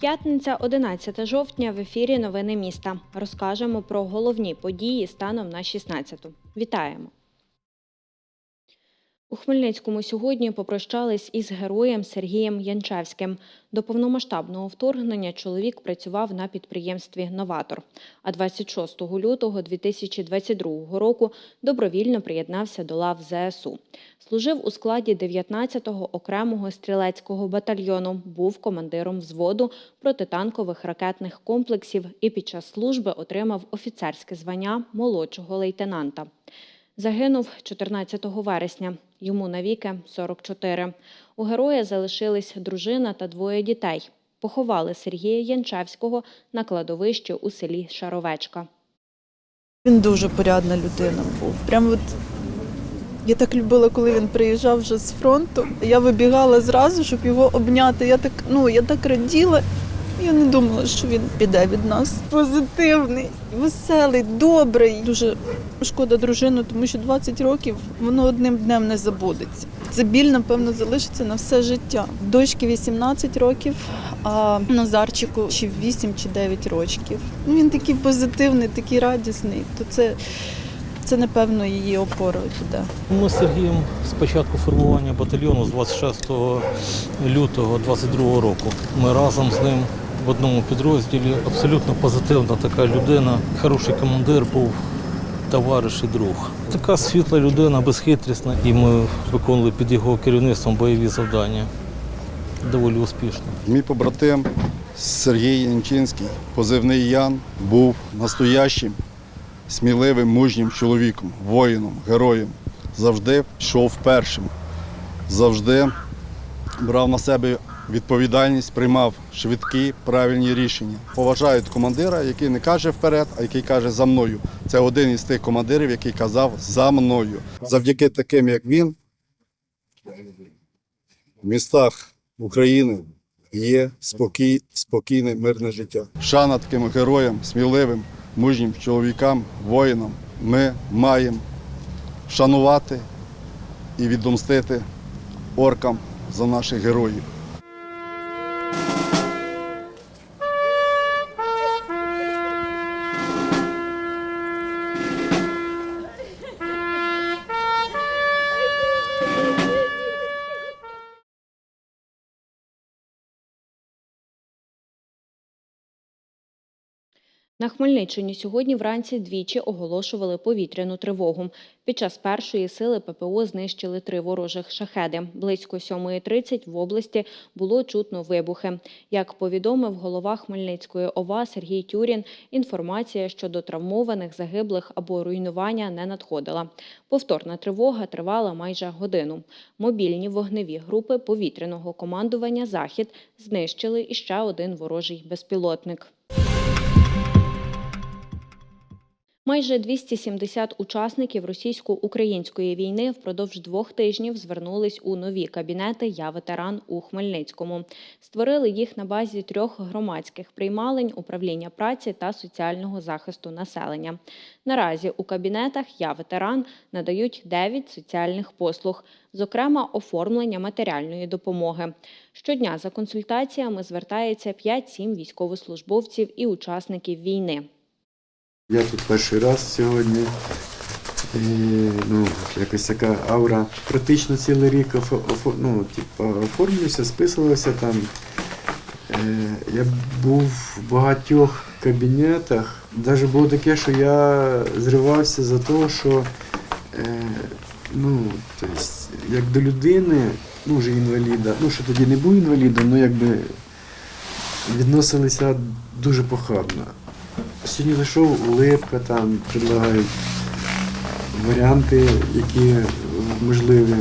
П'ятниця, 11 жовтня. В ефірі Новини міста. Розкажемо про головні події станом на 16. Вітаємо. У Хмельницькому сьогодні попрощались із героєм Сергієм Янчевським. До повномасштабного вторгнення чоловік працював на підприємстві Новатор. А 26 лютого 2022 року добровільно приєднався до лав ЗСУ. Служив у складі 19-го окремого стрілецького батальйону, був командиром взводу протитанкових ракетних комплексів і під час служби отримав офіцерське звання молодшого лейтенанта. Загинув 14 вересня. Йому навіки 44. У героя залишились дружина та двоє дітей. Поховали Сергія Янчевського на кладовищі у селі Шаровечка. Він дуже порядна людина був. Прям от я так любила, коли він приїжджав вже з фронту. Я вибігала зразу, щоб його обняти. Я так, ну, я так раділа. Я не думала, що він піде від нас. Позитивний, веселий, добрий. Дуже шкода дружину, тому що 20 років воно одним днем не забудеться. Це біль, напевно, залишиться на все життя. Дочки 18 років, а Назарчику чи 8 чи 9 років. Ну, він такий позитивний, такий радісний. То це, це напевно, її опорою буде. Ми з Сергієм з початку формування батальйону з 26 лютого 22 року. Ми разом з ним в одному підрозділі. Абсолютно позитивна така людина, хороший командир був. Товариш і друг. Така світла людина, безхитрісна, і ми виконували під його керівництвом бойові завдання. Доволі успішно. Мій побратим Сергій Янчинський, позивний Ян, був настоящим, сміливим, мужнім чоловіком, воїном, героєм. Завжди йшов першим, завжди брав на себе відповідальність, приймав швидкі, правильні рішення. Поважають командира, який не каже вперед, а який каже за мною. Це один із тих командирів, який казав за мною. Завдяки таким, як він, в містах України є спокій, спокійне, мирне життя. Шана таким героям, сміливим, мужнім чоловікам, воїнам. Ми маємо шанувати і відомстити оркам за наших героїв. На Хмельниччині сьогодні вранці двічі оголошували повітряну тривогу. Під час першої сили ППО знищили три ворожих шахеди. Близько 7.30 в області було чутно вибухи. Як повідомив голова Хмельницької ОВА Сергій Тюрін, інформація щодо травмованих, загиблих або руйнування не надходила. Повторна тривога тривала майже годину. Мобільні вогневі групи повітряного командування «Захід» знищили іще один ворожий безпілотник. Майже 270 учасників російсько-української війни впродовж двох тижнів звернулись у нові кабінети «Я ветеран» у Хмельницькому. Створили їх на базі трьох громадських приймалень управління праці та соціального захисту населення. Наразі у кабінетах «Я ветеран» надають 9 соціальних послуг, зокрема оформлення матеріальної допомоги. Щодня за консультаціями звертається 5-7 військовослужбовців і учасників війни. Я тут перший раз сьогодні. І, ну, якась така аура. Практично цілий рік ну, типу, оформлюся, списувався там. Е, я був в багатьох кабінетах. Навіть було таке, що я зривався за те, що е, ну, тобто, як до людини, ну вже інваліда, ну що тоді не був інвалідом, ну якби відносилися дуже похабно. Сьогодні зайшов улипка, там предлагають варіанти, які можливі.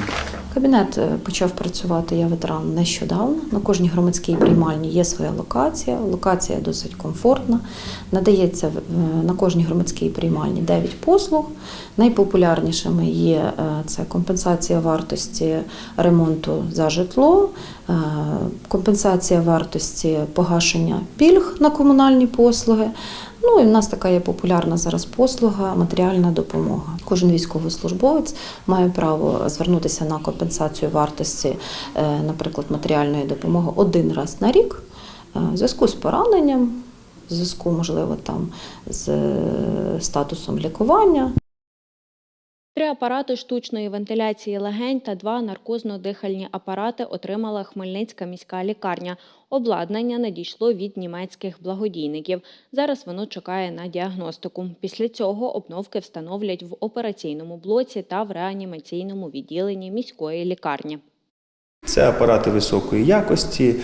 Кабінет е, почав працювати я ветеран нещодавно. На кожній громадській приймальні є своя локація. Локація досить комфортна. Надається е, на кожній громадській приймальні 9 послуг. Найпопулярнішими є е, це компенсація вартості ремонту за житло, компенсація вартості погашення пільг на комунальні послуги. Ну і в нас така є популярна зараз послуга матеріальна допомога. Кожен військовослужбовець має право звернутися на компенсацію вартості, е, наприклад, матеріальної допомоги один раз на рік е, в зв'язку з пораненням, в зв'язку, можливо, там з е, статусом лікування. Три апарати штучної вентиляції легень та два наркозно-дихальні апарати отримала Хмельницька міська лікарня. Обладнання надійшло від німецьких благодійників. Зараз воно чекає на діагностику. Після цього обновки встановлять в операційному блоці та в реанімаційному відділенні міської лікарні. Це апарати високої якості,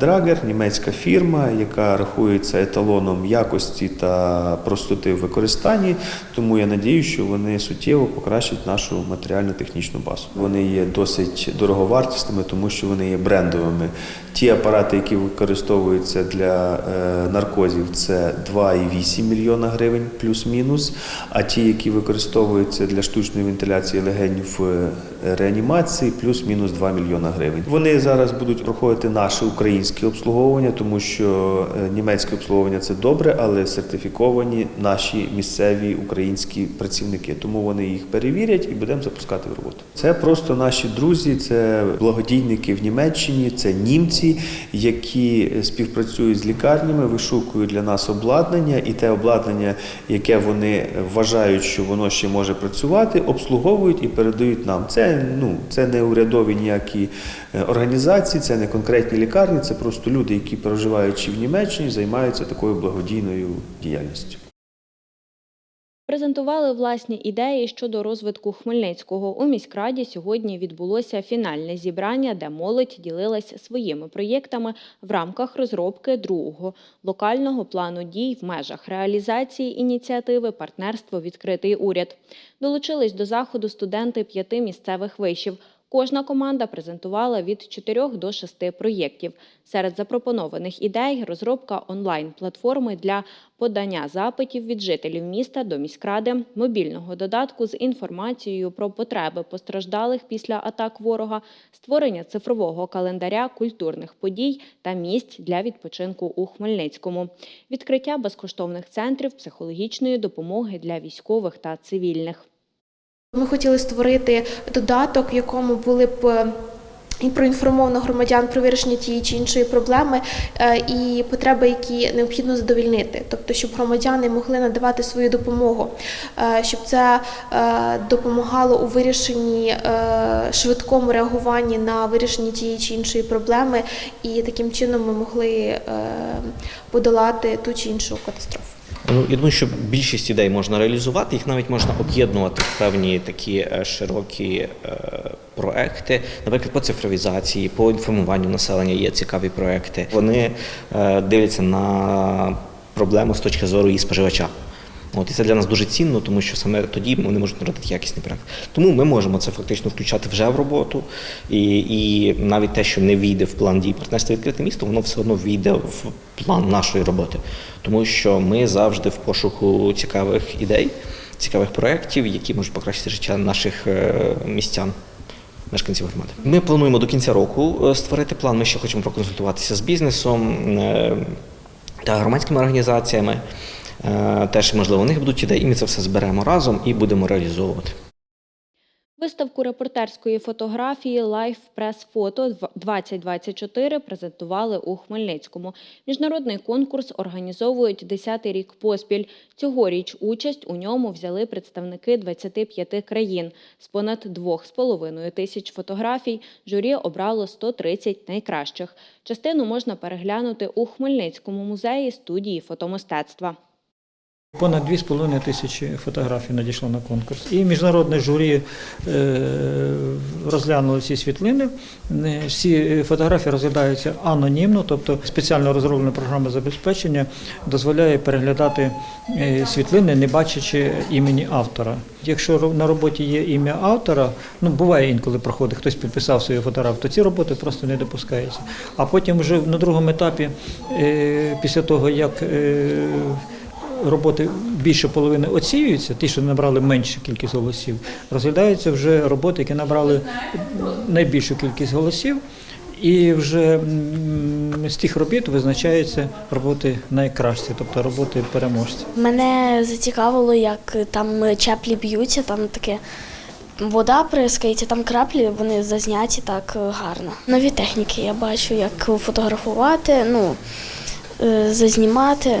Драгер, німецька фірма, яка рахується еталоном якості та простоти в використанні. Тому я надію, що вони суттєво покращать нашу матеріально-технічну базу. Вони є досить дороговартісними, тому що вони є брендовими. Ті апарати, які використовуються для е, наркозів, це 2,8 мільйона гривень плюс-мінус. А ті, які використовуються для штучної вентиляції легень в е, реанімації, плюс-мінус 2 мільйона гривень. Вони зараз будуть проходити наше українське обслуговування, тому що е, німецьке обслуговування це добре, але сертифіковані наші місцеві українські працівники. Тому вони їх перевірять і будемо запускати в роботу. Це просто наші друзі, це благодійники в Німеччині, це німці, які співпрацюють з лікарнями, вишукують для нас обладнання, і те обладнання, яке вони вважають, що воно ще може працювати, обслуговують і передають нам. Це ну це не урядові ніякі організації, це не конкретні лікарні, це просто люди, які проживаючи в Німеччині, займаються такою благодійною діяльністю. Презентували власні ідеї щодо розвитку Хмельницького. У міськраді сьогодні відбулося фінальне зібрання, де молодь ділилась своїми проєктами в рамках розробки другого локального плану дій в межах реалізації ініціативи Партнерство відкритий уряд. Долучились до заходу студенти п'яти місцевих вишів. Кожна команда презентувала від 4 до 6 проєктів. Серед запропонованих ідей розробка онлайн-платформи для подання запитів від жителів міста до міськради, мобільного додатку з інформацією про потреби постраждалих після атак ворога, створення цифрового календаря культурних подій та місць для відпочинку у Хмельницькому, відкриття безкоштовних центрів психологічної допомоги для військових та цивільних. Ми хотіли створити додаток, в якому були б е, і проінформовано громадян про вирішення тієї чи іншої проблеми е, і потреби, які необхідно задовільнити, тобто, щоб громадяни могли надавати свою допомогу, е, щоб це допомагало у вирішенні швидкому реагуванні на вирішення тієї чи іншої проблеми, і таким чином ми могли подолати ту чи іншу катастрофу. Ну, я думаю, що більшість ідей можна реалізувати, їх навіть можна об'єднувати в певні такі е, широкі е, проекти. Наприклад, по цифровізації, по інформуванню населення є цікаві проекти. Вони е, дивляться на проблему з точки зору її споживача. От, і це для нас дуже цінно, тому що саме тоді вони можуть народити якісний проект. Тому ми можемо це фактично включати вже в роботу, і, і навіть те, що не війде в план дій партнерства відкрите місто, воно все одно війде в план нашої роботи. Тому що ми завжди в пошуку цікавих ідей, цікавих проєктів, які можуть покращити життя наших е, містян. Мешканців громади. Ми плануємо до кінця року е, створити план. Ми ще хочемо проконсультуватися з бізнесом е, та громадськими організаціями. Е, Теж, можливо, у них будуть ідеї, і ми це все зберемо разом і будемо реалізовувати. Виставку репортерської фотографії Life Press Photo 2024 презентували у Хмельницькому. Міжнародний конкурс організовують 10-й рік поспіль. Цьогоріч участь у ньому взяли представники 25 країн. З понад 2,5 тисяч фотографій журі обрало 130 найкращих. Частину можна переглянути у Хмельницькому музеї студії фотомистецтва. Понад 2,5 тисячі фотографій надійшло на конкурс. І міжнародне журі е, розглянуло ці світлини. Е, Всі фотографії розглядаються анонімно, тобто спеціально розроблена програма забезпечення дозволяє переглядати е, світлини, не бачачи імені автора. Якщо на роботі є ім'я автора, ну буває інколи проходить, хтось підписав свою фотографію, то ці роботи просто не допускаються. А потім вже на другому етапі, після того як роботи більше половини оцінюються, ті, що набрали меншу кількість голосів, розглядаються вже роботи, які набрали найбільшу кількість голосів. І вже з тих робіт визначаються роботи найкращі, тобто роботи переможці. Мене зацікавило, як там чеплі б'ються, там таке вода прискається, там краплі, вони зазняті так гарно. Нові техніки я бачу, як фотографувати, ну, е, зазнімати,